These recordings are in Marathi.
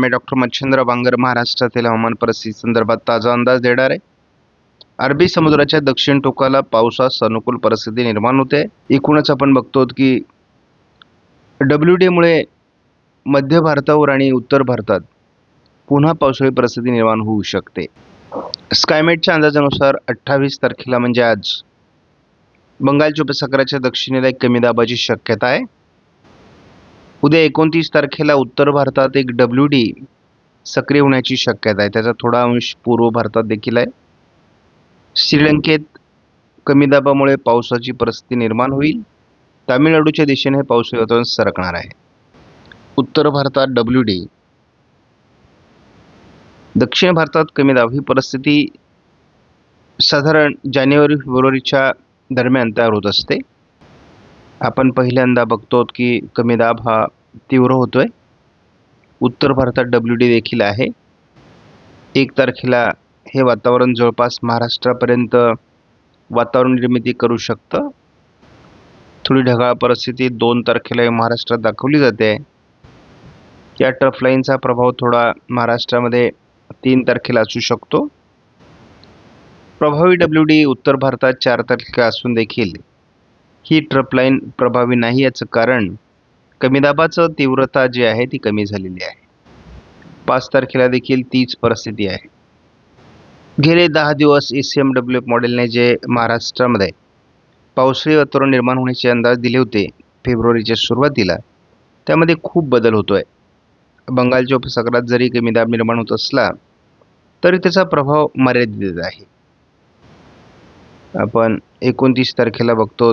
मी डॉक्टर मच्छिंद्र बांगर महाराष्ट्रातील हवामान परिस्थिती संदर्भात ताजा अंदाज देणार आहे. अरबी समुद्राच्या दक्षिण टोकाला पावसास अनुकूल परिस्थिती निर्माण होते. एकूणच आपण बघतो की डब्ल्यू डीमुळे मध्य भारतावर आणि उत्तर भारतात पुन्हा पावसाळी परिस्थिती निर्माण होऊ शकते. स्कायमेटच्या अंदाजानुसार अठ्ठावीस तारखेला म्हणजे आज बंगालच्या उपसागराच्या दक्षिणेला एक कमी दाबाची शक्यता आहे. उद्या एकोणतीस तारखेला उत्तर भारतात एक डब्ल्यू डी सक्रिय होण्याची शक्यता आहे. त्याचा थोडा अंश पूर्व भारतात देखील आहे. श्रीलंकेत कमी दाबामुळे पावसाची परिस्थिती निर्माण होईल. तामिळनाडूच्या दिशेने हे पाऊस वातावरण सरकणार आहे. उत्तर भारतात डब्ल्यू डी दक्षिण भारतात कमी दाब ही परिस्थिती साधारण जानेवारी फेब्रुवारीच्या दरम्यान तयार होत असते. आपण पहिल्यांदा बघतो की कमी दाब हा तीव्र होतो आहे उत्तर भारतात डब्ल्यू डी देखील आहे. एक तारखेला हे वातावरण जवळपास महाराष्ट्रापर्यंत वातावरण निर्मिती करू शकतं. थोडी ढगाळ परिस्थिती दोन तारखेला महाराष्ट्रात दाखवली जाते. या ट्रफ लाईनचा प्रभाव थोडा महाराष्ट्रामध्ये तीन तारखेला असू शकतो. प्रभावी डब्ल्यू डी उत्तर भारतात चार तारखेला असून देखील ही ट्रप लाईन प्रभावी नाही याचं कारण कमी दाबाचं तीव्रता जी आहे ती कमी झालेली आहे. पाच तारखेला देखील तीच परिस्थिती आहे. गेले दहा दिवस ई सी एम डब्ल्यू मॉडेलने जे महाराष्ट्रामध्ये पावसाळी वातावरण निर्माण होण्याचे अंदाज दिले होते फेब्रुवारीच्या सुरुवातीला त्यामध्ये खूप बदल होतो आहे बंगालच्या उपसागरात जरी कमी दाब निर्माण होत असला तरी त्याचा प्रभाव मर्यादित आहे. आपण एकोणतीस तारखेला बघतो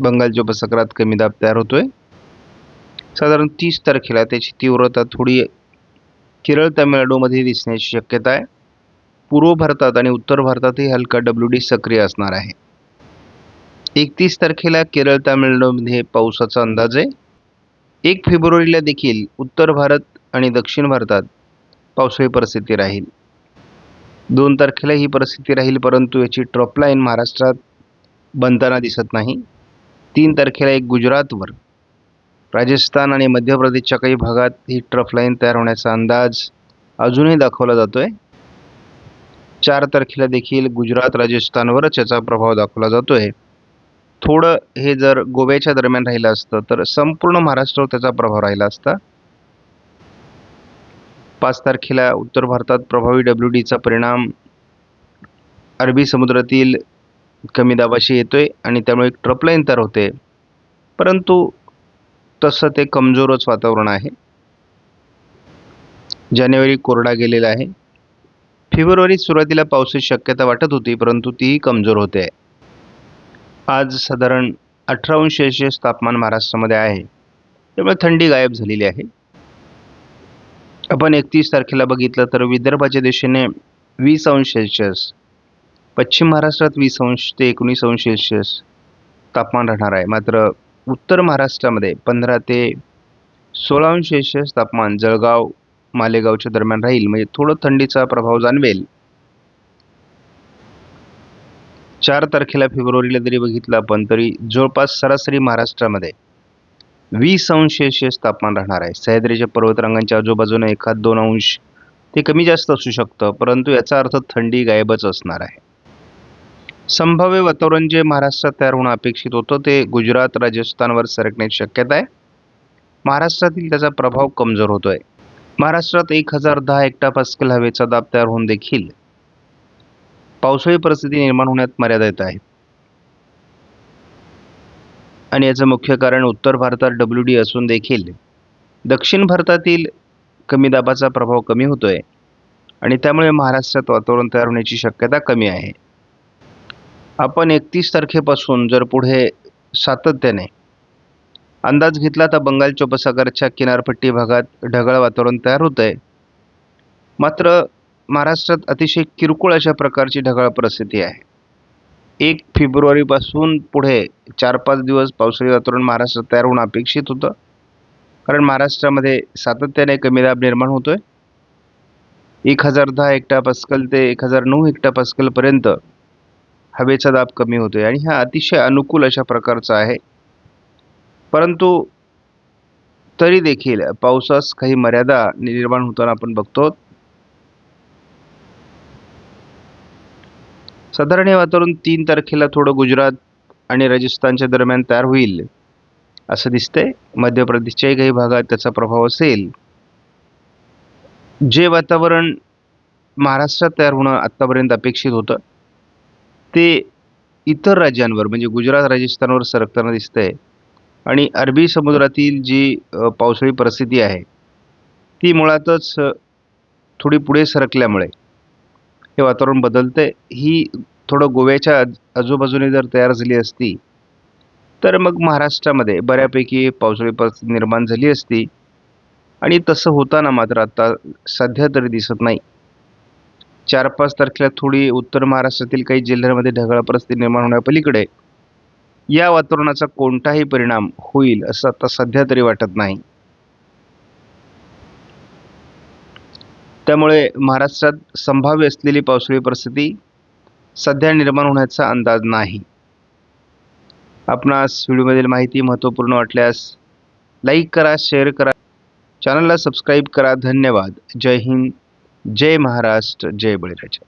बंगालच्या उपसागरात कमी दाब तयार होतोय. साधारण तीस तारखेला त्याची तीव्रता थोडी केरळ तामिळनाडूमध्ये दिसण्याची शक्यता आहे. पूर्व भारतात आणि उत्तर भारतातही हलका डब्ल्यू डी सक्रिय असणार आहे. एकतीस तारखेला केरळ तामिळनाडूमध्ये पावसाचा अंदाज आहे. एक फेब्रुवारीला देखील उत्तर भारत आणि दक्षिण भारतात पावसाळी परिस्थिती राहील. दोन तारखेला ही परिस्थिती राहील परंतु याची ट्रॉपलाईन महाराष्ट्रात बनताना दिसत नाही. तीन तारखेला एक गुजरातवर राजस्थान आणि मध्य प्रदेशच्या काही भागात ही ट्रफ लाईन तयार होण्याचा अंदाज अजूनही दाखवला जातो आहे चार तारखेला देखील गुजरात राजस्थानवरच याचा प्रभाव दाखवला जातो आहे थोडं हे जर गोव्याच्या दरम्यान राहिलं असतं तर संपूर्ण महाराष्ट्रावर त्याचा प्रभाव राहिला असता. पाच तारखेला उत्तर भारतात प्रभावी डब्ल्यू डीचा परिणाम अरबी समुद्रातील कमी दाबाशी येतोय आणि त्यामुळे एक ट्रपलाईन तयार होते. परंतु तसं ते कमजोरच वातावरण आहे. जानेवारी कोरडा गेलेला आहे. फेब्रुवारी सुरुवातीला पावसाची शक्यता वाटत होती परंतु तीही कमजोर होते. आज साधारण अठरा अंश सेल्सिअस तापमान महाराष्ट्रामध्ये आहे. त्यामुळे थंडी गायब झालेली आहे. आपण एकतीस तारखेला बघितलं तर विदर्भाच्या दिशेने वीस अंश सेल्सिअस पश्चिम महाराष्ट्रात वीस अंश ते एकोणीस अंश सेल्सिअस तापमान राहणार आहे. मात्र उत्तर महाराष्ट्रामध्ये पंधरा ते सोळा अंश सेल्सिअस तापमान जळगाव मालेगावच्या दरम्यान राहील. म्हणजे थोडं थंडीचा प्रभाव जाणवेल. चार तारखेला फेब्रुवारीला जरी बघितलं आपण तरी जवळपास सरासरी महाराष्ट्रामध्ये वीस अंश सेल्सिअस तापमान राहणार आहे. सह्याद्रीच्या पर्वतरांगांच्या आजूबाजूने एखाद दोन अंश ते कमी जास्त असू शकतं परंतु याचा अर्थ थंडी गायबच असणार आहे. संभाव्य वातावरण जे महाराष्ट्रात तयार होणं अपेक्षित होतं ते गुजरात राजस्थानवर सरकण्याची शक्यता आहे. महाराष्ट्रातील त्याचा प्रभाव कमजोर होतो आहे महाराष्ट्रात एक हजार दहा हेक्टा पास्कल हवेचा दाब तयार होऊन देखील पावसाळी परिस्थिती निर्माण होण्यात मर्यादा येत आहे. आणि याचं मुख्य कारण उत्तर भारतात डब्ल्यू डी असून देखील दक्षिण भारतातील कमी दाबाचा प्रभाव कमी होतो आहे आणि त्यामुळे महाराष्ट्रात वातावरण तयार होण्याची शक्यता कमी आहे. आपण एकतीस तारखेपासून जर पुढे सातत्याने अंदाज घेतला तर बंगालच्या उपसागरच्या किनारपट्टी भागात ढगाळ वातावरण तयार होत आहे. मात्र महाराष्ट्रात अतिशय किरकोळ अशा प्रकारची ढगाळ परिस्थिती आहे. एक फेब्रुवारीपासून पुढे चार पाच दिवस पावसाळी वातावरण महाराष्ट्रात तयार होणं अपेक्षित होतं. कारण महाराष्ट्रामध्ये सातत्याने कमी दाब निर्माण होतो आहे एक हजार दहा हेक्टा पास्कल ते एक हजार नऊ हेक्टा पास्कलपर्यंत हवेचा दाब कमी होतोय आणि हा अतिशय अनुकूल अशा प्रकारचा आहे. परंतु तरी देखील पावसास काही मर्यादा निर्माण होताना आपण बघतो. साधारण हे वातावरण तीन तारखेला थोडं गुजरात आणि राजस्थानच्या दरम्यान तयार होईल असं दिसतंय. मध्य प्रदेशच्याही काही भागात त्याचा प्रभाव असेल. जे वातावरण महाराष्ट्रात तयार होणं आत्तापर्यंत अपेक्षित होतं. ते इतर राज्यांवर म्हणजे गुजरात राजस्थानवर सरकताना दिसतंय. आणि अरबी समुद्रातील जी पावसाळी परिस्थिती आहे ती मुळातच थोडी पुढे सरकल्यामुळे हे वातावरण बदलतं ही थोडं गोव्याच्या आज- आजूबाजूने जर तयार झाली असती तर मग महाराष्ट्रामध्ये बऱ्यापैकी पावसाळी परिस्थिती निर्माण झाली असती. आणि तसं होताना मात्र आता सध्या तरी दिसत नाही. चार पाच तारखेला थोडी उत्तर महाराष्ट्रातील काही जिल्ह्यांमध्ये ढगाळ परिस्थिती निर्माण होण्यापलीकडे या वातावरणाचा कोणताही परिणाम होईल असं आता सध्या तरी वाटत नाही. त्यामुळे महाराष्ट्रात संभाव्य असलेली पावसाळी परिस्थिती सध्या निर्माण होण्याचा अंदाज नाही. आपणास व्हिडिओमधील माहिती महत्त्वपूर्ण वाटल्यास लाईक करा शेअर करा चॅनलला सबस्क्राईब करा. धन्यवाद. जय हिंद. जय महाराष्ट्र जय बळीराजा.